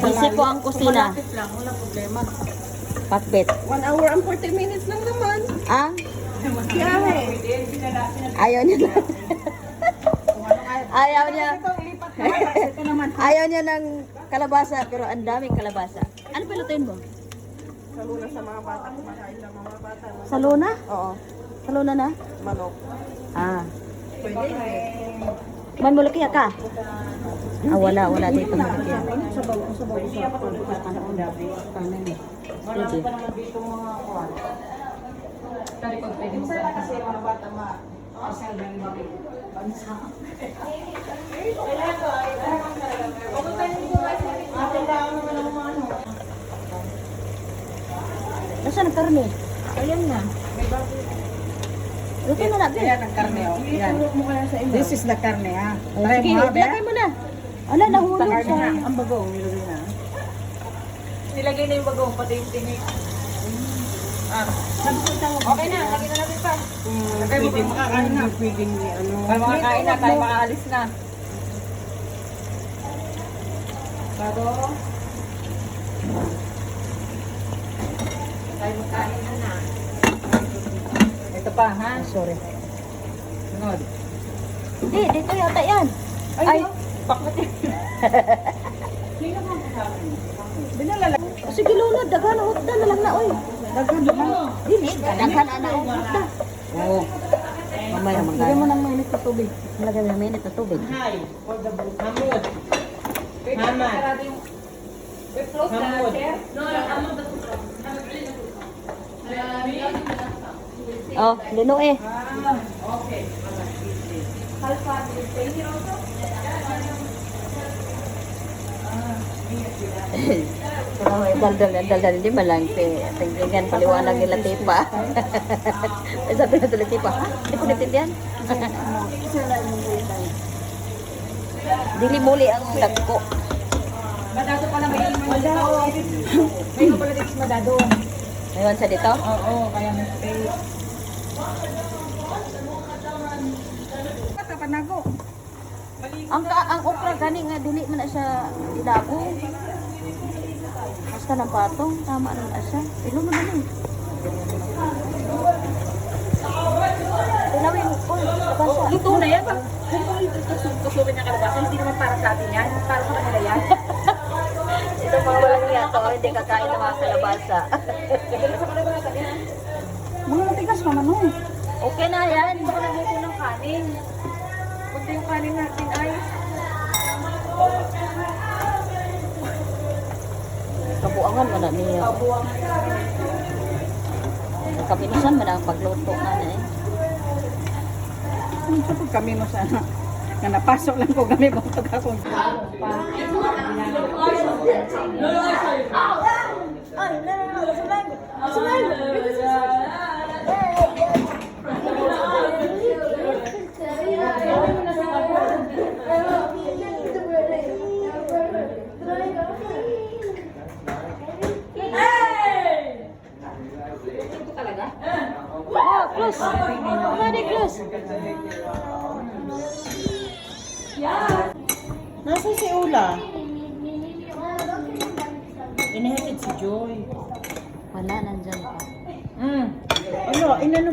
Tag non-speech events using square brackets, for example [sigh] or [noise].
Busy po ang kusina. Malapit lang, wala problema. Pakbet. 1 hour and 40 minutes lang naman. Ah? Biyahe. Ayaw niya na. Ayaw niya. Ayaw niya ng kalabasa, pero ang daming kalabasa. Ano pilutuin mo? Saluna sa mga bata. Kumakain lang mga bata. Sa luna? Oo. Sa luna na? Manok. Ah. Pwede. Man mulukya ka? Ah, wala, wala dito mulukya. Sa bawo, sa bawo sa kanon dati. Kanan eh. Sige. Kaya pag pwede mo kasi mga bata ma asal ng mga bansa. Nasaan ang karne? Ayan na. Luto na natin. Ayan ang karne oh. Yan. This is the karne ha. Try sige, mo ha, Bea. ilagay mo na. Ala, nahulog Karne siya. ha. Ang bagong nilagay na. Nilagay na yung bagong pati yung tinik. Ah. Okay na, lagay na natin pa. Lagay mo pa makakain na. Pwedeng ano. Ay, makakain na, tayo makaalis na. Bago. Tayo magkain na pa, ha? Sorry. Sunod. Hindi, dito yata yan. Ay, Ay. bakit? [laughs] Sino ba kasama lang. Sige, lunod. Daghan ang hutda na lang na, oy. Daghan mo. Dili, daghan ana ang hutda. Oo. Mamaya Lagyan mo ng mainit na tubig. Lagay mo ng minute na tubig. Hi, for the book. Hamud. Hamad. Hamud. Oh, lino eh. May [laughs] daldal, daldal, hindi man lang. Tingnan, paliwanag nila tipa. [laughs] Ay, sabi na tuloy tipa, ha? Hindi ko natindihan. [laughs] Dili muli ang dagko. Madado pala may Madado. May pala dito sa madado. Ngayon sa dito? Oo, kaya may space. Panago. Ang ka, ang okra gani nga dili man na siya idago. Basta ng patong, tama na na siya. Ilo mo na ni. Tinawin mo ko, basta. Luto na yan. Kusurin niya kalabasa. Hindi naman para sa atin yan. Para sa kanila yan. [laughs] Ito mga walang niya to, hindi kakain ng mga kalabasa. Mga matigas naman no. okay na yan. Baka nabuko ng kanin. Kunti yung kanin natin ay. Kabuangan mo na niya. Kabuang. Kapinusan mo na ang pagluto na na eh. Kung sa kami mo sana. Nga napasok lang ko kami mo pag ako. Oh, close. Ready, close. Nasa si Ula? Inihatid si Joy. Wala, nandyan pa. Mm. Ano, inano